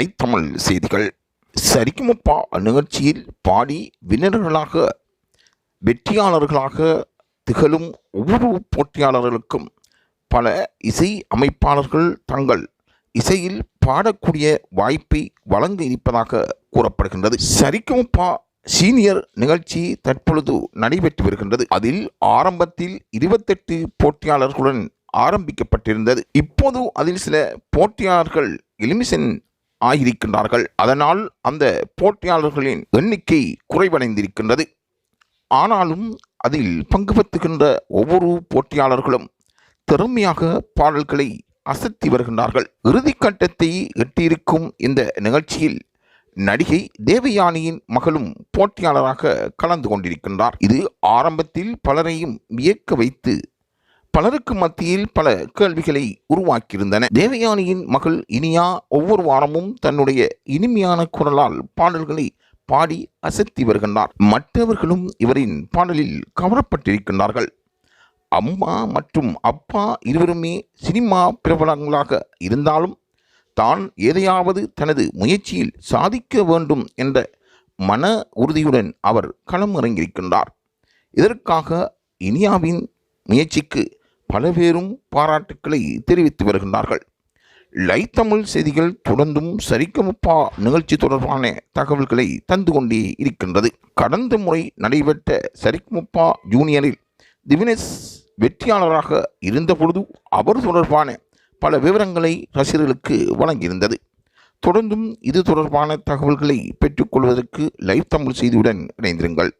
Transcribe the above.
Live Tamil செய்திகள். சரிக்குமப்பா நிகழ்ச்சியில் பாடி வினர்களாக வெற்றியாளர்களாக திகழும் ஒவ்வொரு போட்டியாளர்களுக்கும் பல இசை அமைப்பாளர்கள் தங்கள் இசையில் பாடக்கூடிய வாய்ப்பை வழங்க இருப்பதாக கூறப்படுகின்றது. சரிக்குமப்பா சீனியர் நிகழ்ச்சி தற்பொழுது நடைபெற்று வருகின்றது. அதில் ஆரம்பத்தில் இருபத்தெட்டு போட்டியாளர்களுடன் ஆரம்பிக்கப்பட்டிருந்தது. இப்போது அதில் சில போட்டியாளர்கள் எலிமிஷன் ஆகியிருக்கின்றார்கள். அதனால் அந்த போட்டியாளர்களின் எண்ணிக்கை குறைவடைந்திருக்கின்றது. ஆனாலும் அதில் பங்கு பெற்றுகின்ற ஒவ்வொரு போட்டியாளர்களும் திறமையாக பாடல்களை அசத்தி வருகின்றார்கள். இறுதிக்கட்டத்தை எட்டியிருக்கும் இந்த நிகழ்ச்சியில் நடிகை தேவயானியின் மகளும் போட்டியாளராக கலந்து கொண்டிருக்கின்றார். இது ஆரம்பத்தில் பலரையும் வியக்க வைத்து பலருக்கு மத்தியில் பல கேள்விகளை உருவாக்கியிருந்தன. தேவயானியின் மகள் இனியா ஒவ்வொரு வாரமும் தன்னுடைய இனிமையான குரலால் பாடல்களை பாடி அசத்தி வருகின்றார். மற்றவர்களும் இவரின் பாடலில் கவரப்பட்டிருக்கின்றார்கள். அம்மா மற்றும் அப்பா இருவருமே சினிமா பிரபலங்களாக இருந்தாலும் தான் எதையாவது தனது முயற்சியில் சாதிக்க வேண்டும் என்ற மன உறுதியுடன் அவர் களம் இறங்கியிருக்கின்றார் இதற்காக இனியாவின் முயற்சிக்கு பல பேரும் பாராட்டுக்களை தெரிவித்து வருகின்றார்கள். லை தமிழ் செய்திகள் தொடர்ந்தும் சரிகமப்பா நிகழ்ச்சி தொடர்பான தகவல்களை தந்து கொண்டே இருக்கின்றது. கடந்த முறை நடைபெற்ற சரிகமப்பா ஜூனியரில் திவினேஷ் வெற்றியாளராக இருந்தபொழுது அவர் தொடர்பான பல விவரங்களை ரசிகர்களுக்கு வழங்கியிருந்தது. தொடர்ந்தும் இது தொடர்பான தகவல்களை பெற்றுக்கொள்வதற்கு லைவ் தமிழ் செய்தியுடன் இணைந்திருங்கள்.